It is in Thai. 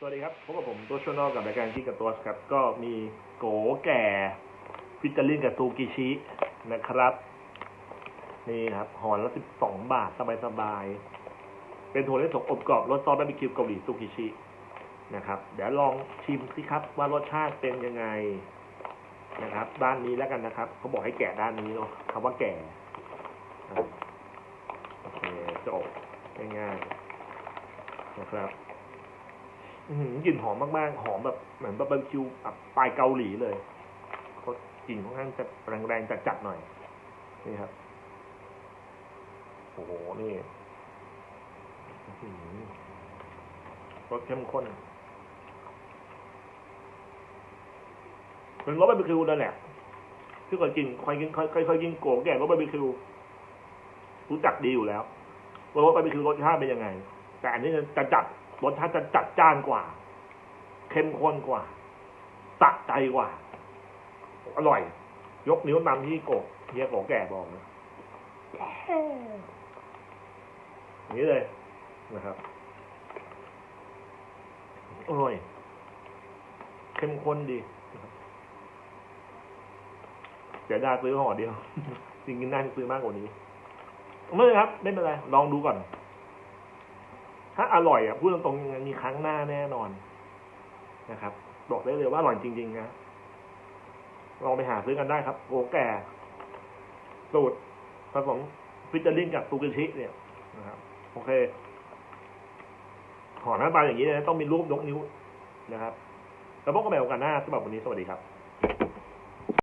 สวัสดีครับพบกับผมตัวชวนอลกับรายการกินกับตัวครับ ก็มีโกแก่ฟิตเตอร์ลินกับซูกิชินะครับ นี่ครับห่อละสิบสองบาทสบายๆเป็นถั่วลิสงอบกรอบรสซอสบาร์บีคิวเกาหลีซูกิชินะครับ เดี๋ยวลองชิมสิครับว่ารสชาติเป็นยังไงนะครับ ด้านนี้แล้วกันนะครับเขาบอกให้แกะด้านนี้เนาะคำว่าแก่โอเคจบง่ายๆนะครับ อื้อหือกลิ่นหอมมากๆ หอมแบบเหมือนบาร์บีคิวแบบปลายเกาหลีเลยก็กลิ่นค่อนข้างจะแรงๆจัดๆหน่อย นี่ครับ โอ้โห นี่อื้อหือรสเข้มข้นเป็นรสบาร์บีคิวนั่นแหละที่เคยกินเคยกินเคยคยเคยกินโกแก่รสบาร์บีคิวรู้จักดีอยู่แล้วว่ารสบาร์บีคิวรสชาติเป็นยังไง แต่อันนี้จะจัด รสชาติจะจัดจ้านกว่า เข้มข้นกว่าสะใจกว่า อร่อย ยกนิ้วนำที่โกะเฮียโกะแก่บอกนะอย่างนี้เลยนะครับอร่อยเข้มข้นดีนะครับเดี๋ยวได้ซื้อห่อเดียว จริงๆน่าจะซื้อมากกว่านี้ไม่เป็นไรครับ ไม่เป็นไร ลองดูก่อน ถ้าอร่อยอะพูดตรงๆมีครั้งหน้าแน่นอนนะครับ บอกได้เลยว่าอร่อยจริงๆนะลองไปหาซื้อกันได้ครับโกแก่สูตรผสมฟิตเตอร์ลิงกับซูกิชิเนี่ยนะครับโอเคห่อหน้าตาอย่างนี้นะต้องมีรูปยกนิ้วนะครับ แล้วพบกันใหม่โอกาสหน้าสำหรับวันนี้สวัสดีครับ